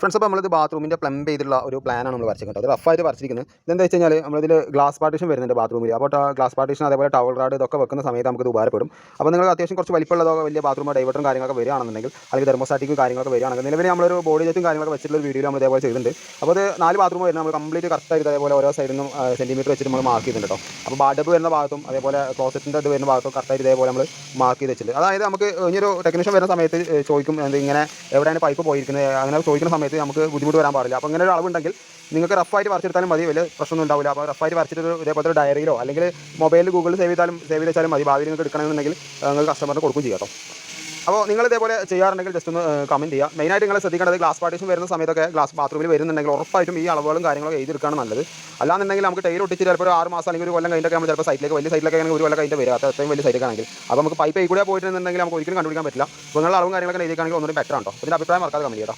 Friends അപ്പോൾ നമ്മളിത് ബാത്റൂമിന്റെ plumb ചെയ്തിട്ടുള്ള ഒരു പ്ലാനാണ് നമ്മൾ വരച്ചിരിക്കുന്നത് അത് റഫായിട്ട് വരച്ചിരിക്കുന്നത്. ഇതെന്താ വെച്ച് കഴിഞ്ഞാൽ നമ്മളിതിൽ ഗ്ലാസ് പാർട്ടീഷൻ വരുന്നുണ്ട് ബാത്റൂമിൽ അപ്പോൾ ഗ്ലാസ് പാർട്ടീഷൻ അതേപോലെ ടവൽ റാഡ് ഇതൊക്കെ വെക്കുന്ന സമയത്ത് നമുക്ക് ഇത് ഉപകാരപ്പെടും. അപ്പോൾ നിങ്ങൾ അത്യാവശ്യം കുറച്ച് വലിപ്പമുള്ളതോ വലിയ ബാത്റൂമോ ഡൈവേർട്ടും കാര്യങ്ങളൊക്കെ വരികയാണെന്നുണ്ടെങ്കിൽ അല്ലെങ്കിൽ തെർമോസ്റ്റാറ്റിക്കും കാര്യങ്ങളൊക്കെ വരികയാണെങ്കിൽ നിലവിൽ നമ്മളൊരു ബോഡി ജെറ്റും കാര്യങ്ങളൊക്കെ വെച്ചിട്ടുള്ള ഒരു വീഡിയോ നമ്മൾ അതേപോലെ ചെയ്തിട്ടുണ്ട്. അപ്പോൾ അത് നാല് ബാത്റൂം വരുന്നത് നമ്മൾ കംപ്ലീറ്റ് കറക്റ്റായിട്ട് അതേപോലെ ഓരോ സൈഡിൽ നിന്നും സെന്റിമീറ്റർ വെച്ചിട്ട് നമ്മൾ മാർക്ക് ചെയ്തിട്ടുണ്ട് അപ്പോൾ ബാഡപ്പ് വരുന്ന ഭാഗത്തും അതേപോലെ ക്ലോസറ്റിന്റെ ഇത് വരുന്ന ഭാഗത്തും കറക്റ്റായിട്ട് ഇതേപോലെ നമ്മൾ മാർക്ക് ചെയ്ത് വെച്ചിട്ടുണ്ട്. അതായത് നമുക്ക് ഇനിയൊരു ടെക്നീഷ്യൻ വരുന്ന സമയത്ത് ചോദിക്കും എന്ത് ഇങ്ങനെ എവിടെയാണ് പൈപ്പ് പോയിരിക്കുന്നത്? അങ്ങനെ ചോദിക്കുന്ന സമയത്ത് നമുക്ക് ബുദ്ധിമുട്ട് വരാൻ പാടില്ല. അപ്പോൾ അങ്ങനെ ഒരു അളവുണ്ടെങ്കിൽ നിങ്ങൾക്ക് റഫായിട്ട് വരച്ചെടുത്താലും മതി. വലിയ പ്രശ്നമൊന്നും ഉണ്ടാവില്ല. അപ്പോൾ റഫായിട്ട് വരച്ചിട്ട് ഇതേപോലത്തെ ഒരു ഡയറിയിലോ അല്ലെങ്കിൽ മൊബൈലിൽ ഗൂഗിളിൽ സേവ് ചെയ്താലും സേവ് ചെയ്ത് വെച്ചാലും മതി. ഭാവിയിൽ നിങ്ങൾക്ക് എടുക്കണമെന്നുണ്ടെങ്കിൽ നിങ്ങൾ കസ്റ്റമറിന് കൊടുക്കും ചെയ്യാം കേട്ടോ. അപ്പോൾ നിങ്ങൾ ഇതേപോലെ ചെയ്യാറുണ്ടെങ്കിൽ ജസ്റ്റ് ഒന്ന് കമന്റ് ചെയ്യുക. മെയിനായിട്ട് നിങ്ങൾ ശ്രദ്ധിക്കേണ്ടത് ഗ്ലാസ് പാർട്ടീഷൻ വരുന്ന സമയത്തൊക്കെ ഗ്ലാസ് ബാത്റൂമിൽ വരുന്നുണ്ടെങ്കിൽ ഉറപ്പായിട്ടും ഈ അളവുകളും കാര്യങ്ങളൊക്കെ എഴുതിയെടുക്കാണ് നല്ലത്. അല്ലാന്നുണ്ടെങ്കിൽ നമുക്ക് ടൈൽ ഒട്ടിച്ച് ചിലപ്പോൾ ആറ് മാസം അല്ലെങ്കിൽ ഒരു കൊല്ലം കഴിഞ്ഞിട്ടൊക്കെ നമ്മൾ ചിലപ്പോൾ സൈറ്റിലേക്ക് വലിയ സൈറ്റിലൊക്കെ ആണെങ്കിൽ ഒരു കൊല്ലം കഴിഞ്ഞിട്ട് വരിക. അത് അത്രയും വലിയ സൈറ്റൊക്കെ ആണെങ്കിൽ. അപ്പോൾ നമുക്ക് പൈപ്പ് കൂടെ പോയിട്ടുണ്ടെങ്കിൽ നമുക്ക് ഒരിക്കലും കണ്ടുപിടിക്കാൻ പറ്റില്ല. അപ്പോൾ നിങ്ങളുടെ അളവും കാര്യങ്ങളൊക്കെ എഴുതിക്കുകയാണെങ്കിൽ ഒന്നും ബെറ്റർ ആണോ അതിന്റെ അഭിപ്രായം മറക്കാതെ കമന്റ് ചെയ്യട്ടോ